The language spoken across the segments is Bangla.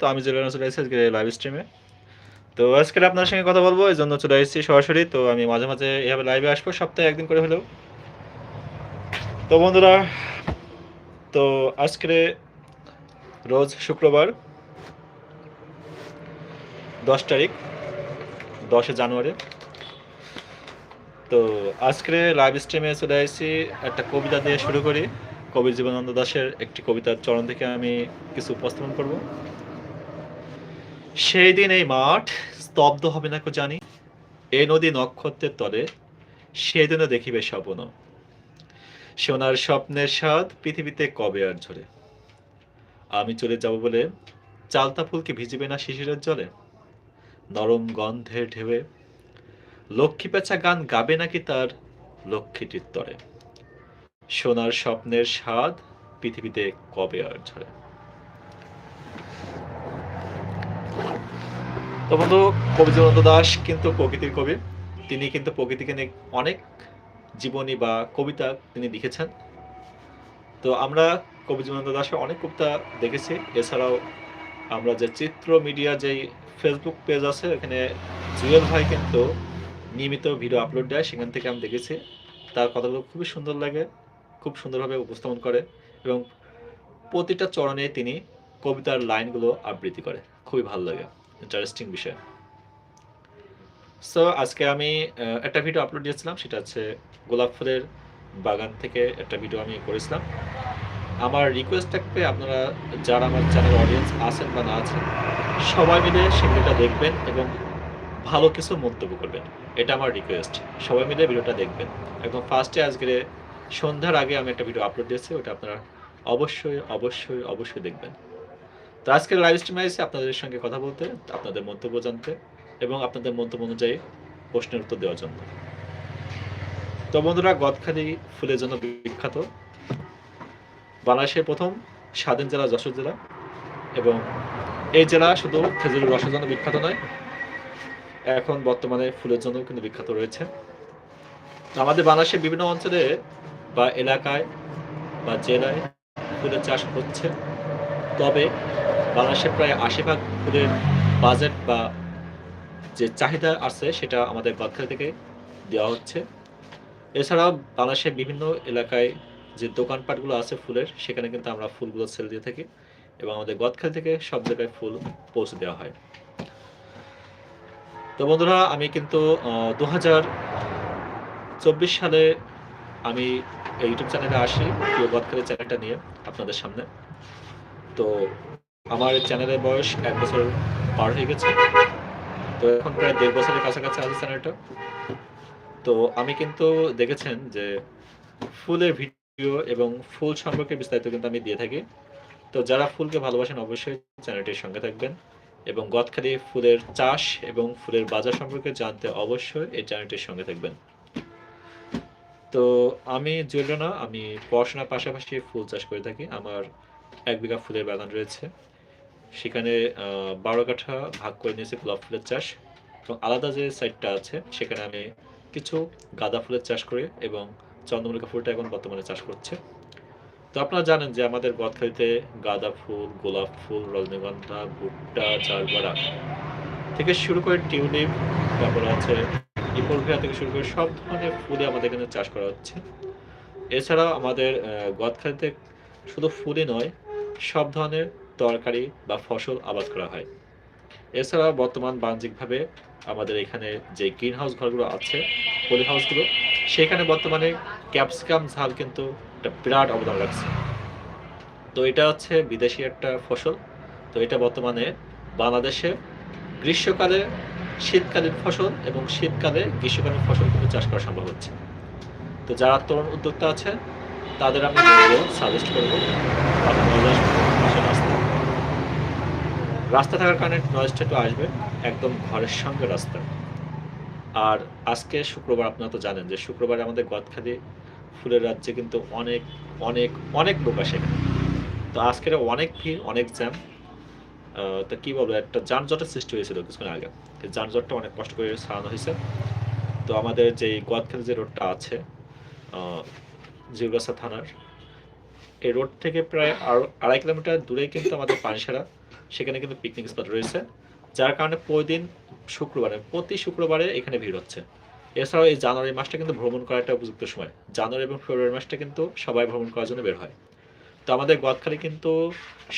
তো আমি চলে চলে এসেছি আজকে লাইভ স্ট্রিমে তো আজকে আপনার সঙ্গে কথা বলব, এই জন্য চলে এসেছি সরাসরি। তো আমি মাঝে মাঝে এভাবে লাইভে আসব, সপ্তাহে একদিন করে হলেও। তো বন্ধুরা, তো আজকে রোজ শুক্রবার, দশ তারিখ, দশে জানুয়ারি। তো আজকে লাইভ স্ট্রিমে চলে এসেছি, একটা কবিতা দিয়ে শুরু করি। কবি জীবনানন্দ দাশের একটি কবিতার চরণ থেকে আমি কিছু উপস্থাপন করব। সেই দিন এই মাঠ স্তব্ধ হবে না কো জানি। এই নদী নক্ষত্রের তলে, সেদিনও দেখিবে স্বপ্ন সোনার স্বপ্নের স্বাদ পৃথিবীতে কবে আর ঝরে? আমি চলে যাব বলে চালতা ফুল কি ভিজিবে না শিশিরের জলে? নরম গন্ধের ঢেউয়ে লক্ষ্মী পেঁচা গান গাবে নাকি তার লক্ষ্মীটির তরে? সোনার স্বপ্নের স্বাদ পৃথিবীতে কবে আর ঝরে? তো বন্ধু কবি জীবনানন্দ দাস কিন্তু প্রকৃতির কবি। তিনি কিন্তু প্রকৃতিকে নিয়ে অনেক জীবনী বা কবিতা তিনি লিখেছেন। তো আমরা কবি জীবনানন্দ দাসের অনেক কবিতা দেখেছি। এছাড়াও আমরা যে চিত্র মিডিয়া যেই ফেসবুক পেজ আছে এখানে জুয়েল ভাই কিন্তু নিয়মিত ভিডিও আপলোড দেয়, সেখান থেকে আমি দেখেছি। তার কথাগুলো খুবই সুন্দর লাগে, খুব সুন্দরভাবে উপস্থাপন করে এবং প্রতিটা চরণে তিনি কবিতার লাইনগুলো আবৃত্তি করে। খুবই ভালো লাগে ইন্টারেস্টিং বিষয়। সো আজকে আমি একটা ভিডিও আপলোড দিয়েছিলাম, সেটা হচ্ছে গোলাপ ফুলের বাগান থেকে একটা ভিডিও আমি করেছিলাম। আমার রিকোয়েস্ট থাকবে, আপনারা যারা আমার চ্যানেল অডিয়েন্স আছেন বা না আছেন, সবাই মিলে সেই ভিডিওটা দেখবেন এবং ভালো কিছু মন্তব্য করবেন। এটা আমার রিকোয়েস্ট সবাই মিলে ভিডিওটা দেখবেন। একদম ফার্স্টে আজকে সন্ধ্যার আগে আমি একটা ভিডিও আপলোড দিয়েছি, ওটা আপনারা অবশ্যই অবশ্যই অবশ্যই দেখবেন। তো আজকের লাইভ স্ট্রিমে এসে আপনাদের সঙ্গে কথা বলতে, আপনাদের মন্তব্য জানতে এবং আপনাদের মন্তব্য অনুযায়ী প্রশ্নের উত্তর দেওয়ার জন্য। তো বন্ধুরা গদখালি ফুলের জন্য বিখ্যাত। বাংলাদেশের প্রথম স্বাধীন জেলা যশোর জেলা এবং এই জেলা শুধু খেজুরের রসের জন্য বিখ্যাত নয়, এখন বর্তমানে ফুলের জন্য কিন্তু বিখ্যাত রয়েছে। আমাদের বাংলাদেশের বিভিন্ন অঞ্চলে বা এলাকায় বা জেলায় ফুলের চাষ হচ্ছে। তবে বাংলাদেশের প্রায় আশি ভাগ ফুলের বাজেট বা যে চাহিদা আছে সেটা আমাদের গদখালি থেকে দেওয়া হচ্ছে। এছাড়াও বাংলাদেশের বিভিন্ন এলাকায় যে দোকানপাটগুলো আছে ফুলের, সেখানে কিন্তু আমরা ফুলগুলো সেল দিয়ে থাকি এবং আমাদের গদখালি থেকে সব জায়গায় ফুল পৌঁছে দেওয়া হয়। তো বন্ধুরা, আমি কিন্তু দু চব্বিশ সালে আমি ইউটিউব চ্যানেলে আসি, প্রিয় গদখালি চ্যানেলটা নিয়ে আপনাদের সামনে। তো আমার চ্যানেলের বয়স এক বছর পার হয়ে গেছে। তো এখন প্রায় দেড় বছরের কাছাকাছি আছে চ্যানেলটা তো আমি কিন্তু দেখেছেন যে ফুলের ভিডিও এবং ফুল সম্পর্কে বিস্তারিত কিন্তু আমি দিয়ে থাকি। তো যারা ফুলকে ভালোবাসেন অবশ্যই চ্যানেলটির সঙ্গে থাকবেন এবং গদখালি ফুলের চাষ এবং ফুলের বাজার সম্পর্কে জানতে অবশ্যই এই চ্যানেলটির সঙ্গে থাকবেন। তো আমি জুয়েল না আমি পড়াশোনার পাশাপাশি ফুল চাষ করে থাকি। আমার এক বিঘা ফুলের বাগান রয়েছে। সেখানে বারো কাঠা ভাগ করে নিয়েছি গোলাপ ফুলের চাষ এবং আলাদা যে সাইডটা আছে, সেখানে আমি কিছু গাঁদা ফুলের চাষ করি এবং চন্দ্রমল্লিকা ফুলটা এখন বর্তমানে চাষ করছে। তো আপনারা জানেন যে আমাদের গদখালিতে গাঁদা ফুল, গোলাপ ফুল, রজনীগন্ধা, ভুট্টা, চারবারা থেকে শুরু করে টিউলিপ, তারপরে আছে ইপোরভিয়া থেকে শুরু করে সব ধরনের ফুলই আমাদের এখানে চাষ করা হচ্ছে। এছাড়াও আমাদের গদখালিতে শুধু ফুলই নয়, সব ধরনের তরকারি বা ফসল আবাদ করা হয়। এছাড়া বর্তমান বাণিজ্যিকভাবে আমাদের এখানে যে গ্রিন হাউস ঘরগুলো আছে পলি হাউসগুলো সেখানে বর্তমানে ক্যাপসিকাম ঝাল কিন্তু একটা বিরাট অবদান রাখছে। তো এটা হচ্ছে বিদেশি একটা ফসল। তো এটা বর্তমানে বাংলাদেশে গ্রীষ্মকালে, শীতকালীন ফসল এবং শীতকালে গ্রীষ্মকালীন ফসল কিন্তু চাষ করা সম্ভব হচ্ছে। তো যারা তরুণ উদ্যোক্তা আছে তাদের আমি সাজেস্ট করব, আপনারা পাশে রাস্তা থাকার কারণে নয়েজটা একটু আসবে, একদম ঘরের সঙ্গে রাস্তা। আর আজকে শুক্রবার, আপনারা তো জানেন যে শুক্রবার আমাদের গদখালি ফুলের রাজ্যে কিন্তু অনেক অনেক অনেক লোক আসে এখানে। তো আজকের অনেক ভিড়, অনেক জ্যাম। তো কী বলব, একটা যানজটের সৃষ্টি হয়েছিল কিছুক্ষণ আগে। যানজটটা অনেক কষ্ট করে সারানো হয়েছে। তো আমাদের যে গোয়াতখালী যে রোডটা আছে জিউগাছা থানার, এই রোড থেকে প্রায় আড়- আড়াই কিলোমিটার দূরেই কিন্তু আমাদের পানিসারা সেখানে কিন্তু পিকনিক স্পট রয়েছে, যার কারণে প্রতিদিন শুক্রবারে, প্রতি শুক্রবারে এখানে ভিড় হচ্ছে। এছাড়াও এই জানুয়ারি মাসটা কিন্তু ভ্রমণ করার একটা উপযুক্ত সময়। জানুয়ারি এবং ফেব্রুয়ারি মাসটা কিন্তু সবাই ভ্রমণ করার জন্য বের হয়। তো আমাদের গদখালি কিন্তু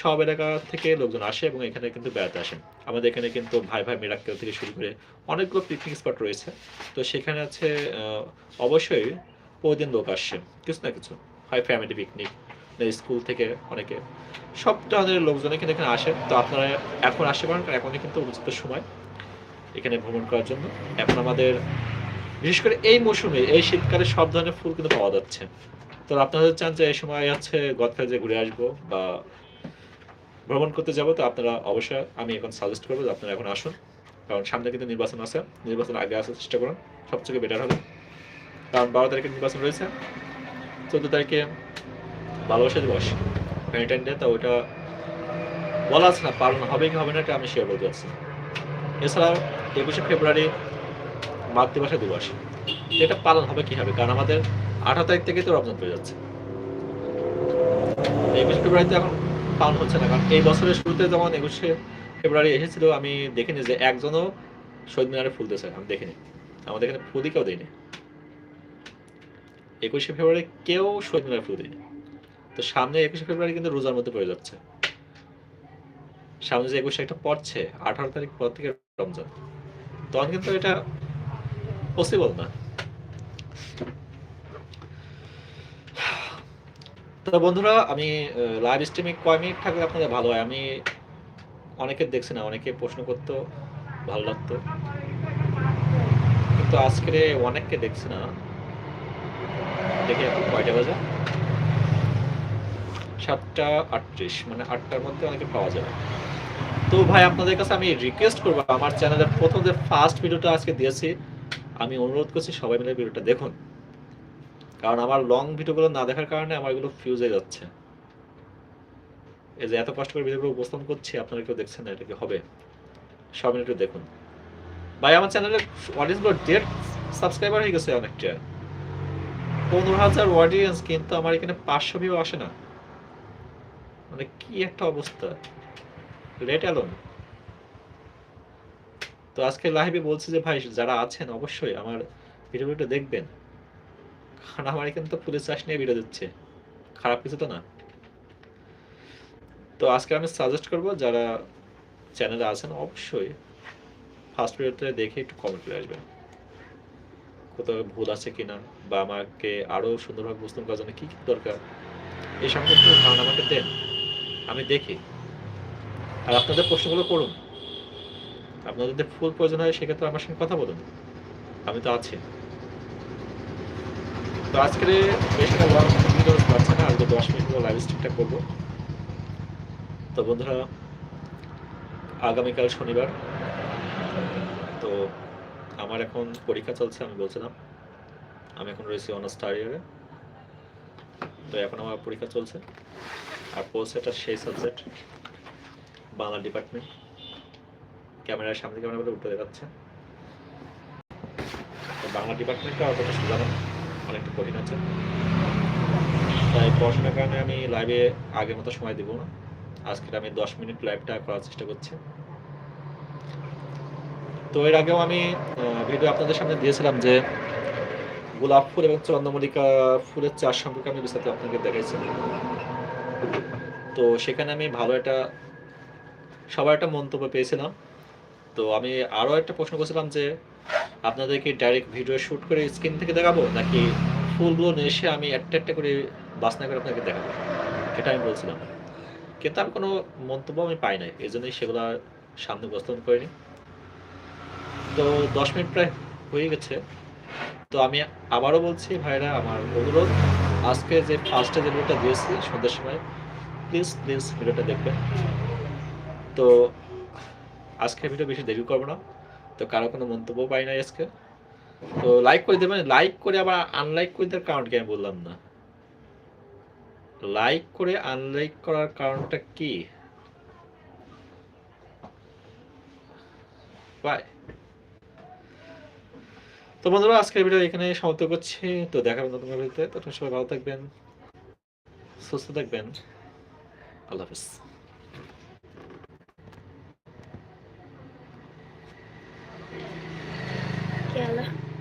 সব এলাকা থেকে লোকজন আসে এবং এখানে কিন্তু বেড়াতে আসেন। আমাদের এখানে কিন্তু ভাই ভাই মিরাক্কেল থেকে শুরু করে অনেকগুলো পিকনিক স্পট রয়েছে। তো সেখানে আছে অবশ্যই প্রতিদিন লোক আসছে কিছু না কিছু। হয় ফ্যামিলি পিকনিক স্কুল থেকে অনেকে। সব ধরনের লোকজন এখানে এখানে আসে। তো আপনারা এখন আসতে পারেন, কারণ এখনই কিন্তু উপযুক্ত সময় এখানে ভ্রমণ করার জন্য। এখন আমাদের, বিশেষ করে এই মৌসুমে, এই শীতকালে সব ধরনের ফুল কিন্তু পাওয়া যাচ্ছে। তো আপনারা চান যে এই সময় হচ্ছে গদখালি যে ঘুরে আসব বা ভ্রমণ করতে যাব, তো আপনারা অবশ্যই আমি এখন সাজেস্ট করব যে আপনারা এখন আসুন। কারণ সামনে কিন্তু নির্বাচন আছে। নির্বাচন আগে আসার চেষ্টা করুন। সবথেকে বেটার হবে। কারণ বারো তারিখে নির্বাচন রয়েছে। চোদ্দ তারিখে ভালোবাসা দিবস ভ্যালেন্টাইন ডে তো ওইটা বলা আছে না পালন হবে কি হবে না, এটা আমি শেয়ার বলতে পারছি না। এছাড়াও একুশে ফেব্রুয়ারি মাতৃভাষা দিবস, এটা পালন হবে কি হবে কারণ আমাদের আঠারো তারিখ থেকে তো রমজান পেয়ে যাচ্ছে। একুশে ফেব্রুয়ারিতে এখন পালন হচ্ছে না, কারণ এই বছরের শুরুতে যেমন একুশে ফেব্রুয়ারি এসেছিল, আমি দেখিনি যে একজনও শহীদ মিনারে ফুল দিয়েছে, আমি দেখিনি। আমাদের এখানে ফুলই কেউ দেয়নি। একুশে ফেব্রুয়ারি কেউ শহীদ মিনারে ফুল দেয়নি। তো সামনে একুশে ফেব্রুয়ারি কিন্তু রোজার মধ্যে পড়ে যাচ্ছে। সামনে যে একুশে একটা পড়ছে, আঠারো তারিখ পর থেকে রমজান। তখন কিন্তু এটা পসিবল না। তো বন্ধুরা, আমি লাইভ স্ট্রিমে কয় মিনিট থাকলে আপনাদের ভালো হয়? আমি অনেকে দেখছি না, অনেকে প্রশ্ন করতো, ভালো লাগতো। কিন্তু আজকে অনেককে দেখছি না। দেখি এখন কয়টা বাজে। সাতটা আটত্রিশ মানে আটটার মধ্যে অনেকে পাওয়া যাবে। তো ভাই, আপনাদের কাছে আমি রিকোয়েস্ট করব, আমার চ্যানেলের প্রথম যে ফার্স্ট ভিডিওটা আজকে দিয়েছি, আমি অনুরোধ করছি সবাই মিলে ভিডিওটা দেখুন। কারণ আমার লং ভিডিওগুলো না দেখার কারণে আমার এগুলো ফিউজ হয়ে যাচ্ছে। এই যে এত কষ্ট করে ভিডিওগুলো উপস্থাপন করছি, আপনারা কেউ দেখছেন না এটা কি হবে? সব মিলে একটু দেখুন। ভাই, আমার চ্যানেলে অডিয়েন্সগুলো ডেট সাবস্ক্রাইবার হয়ে গেছে অনেকটা। পনেরো হাজার অডিয়েন্স কিন্তু আমার এখানে পাঁচশো ভিউ আসে না। মানে কি একটা অবস্থা? লেট অ্যালোন তো আজকে লাইভে বলছি যে, ভাই, যারা আছেন, অবশ্যই আমার ভিডিওটা দেখবেন। কারণ আমার এখানে তো পুলিশ চাষ নিয়ে ভিডিও দিচ্ছে। খারাপ কিছু তো না। তো আজকে আমি সাজেস্ট করব, যারা চ্যানেলে আছেন, অবশ্যই ফার্স্ট ভিডিওতে দেখে একটু কমেন্ট করে আসবেন। কোথাও ভুল আছে কিনা, বা আমাকে আরও সুন্দরভাবে বুঝতে করার জন্য কি কি দরকার, এই সম্পর্কে ধারণা আমাকে দেন। আমি দেখি। আর আপনাদের প্রশ্নগুলো করুন। আপনাদের যদি ফুল প্রয়োজন হয় সেক্ষেত্রে আমার সঙ্গে কথা বলুন। আমি তো আছি। তো আজকে বেশ একটা লং ভিডিও পাচ্ছে না আজকে দশ মিনিট লাইভ স্ট্রিমটা করব। তো বন্ধুরা, আগামীকাল শনিবার। তো আমার এখন পরীক্ষা চলছে, আমি বলছিলাম। আমি এখন রয়েছি অনার্স থার্ড ইয়ারে তো এখন আমার পরীক্ষা চলছে। আর পোস্ট এটা সেই সাবজেক্ট বাংলা ডিপার্টমেন্ট ক্যামেরার সামনে ক্যামেরা উঠে দেখাচ্ছে। বাংলা ডিপার্টমেন্টটা অতটা সোজা না অনেকটা কঠিন আছে। তাই পড়াশোনার কারণে আমি লাইভে আগের মতো সময় দিব না। আজকে আমি দশ মিনিট লাইভটা করার চেষ্টা করছি। তো এর আগেও আমি ভিডিও আপনাদের সামনে দিয়েছিলাম যে, গোলাপ ফুল এবং চন্দ্রমল্লিকা ফুলের চাষ সম্পর্কে আমি বিস্তারিত আপনাকে দেখাইছি। তো সেখানে আমি ভালো একটা, সবার একটা মন্তব্য পেয়েছিলাম। তো আমি আরও একটা প্রশ্ন করছিলাম যে, আপনাদেরকে ডাইরেক্ট ভিডিও শ্যুট করে স্ক্রিন থেকে দেখাবো, নাকি ফুলগুলো নিয়ে এসে আমি একটা একটা করে বাসনা করে আপনাকে দেখাবো? এটা আমি বলছিলাম। কিন্তু আমি কোনো মন্তব্য আমি পাই নাই, এই জন্যই সেগুলো আর সামনে উপস্থাপন করিনি। তো দশ মিনিট প্রায় হয়ে গেছে। তো আমি আবারও বলছি, ভাইরা, আমার অনুরোধ আজকে যে ফার্স্টে যে ভিডিওটা দিয়েছি সন্ধ্যার সময় প্লিজ প্লিজ ভিডিওটা দেখবেন। তো আজকে ভিডিও বেশি দেরি করব না। তো কারও কোনো মন্তব্য পাই নাই আজকে। তো লাইক করে দেবেন। লাইক করে আবার আনলাইক করে দেওয়ার কারণ কি আমি বললাম না? লাইক করে আনলাইক করার কারণটা কি? বাই তো বন্ধুরা, আজকের ভিডিও এখানে সমাপ্ত করছি। তো দেখা হবে নতুন ভিডিওতে। তখন সবাই ভালো থাকবেন, সুস্থ থাকবেন। আল্লাহ হাফিজ।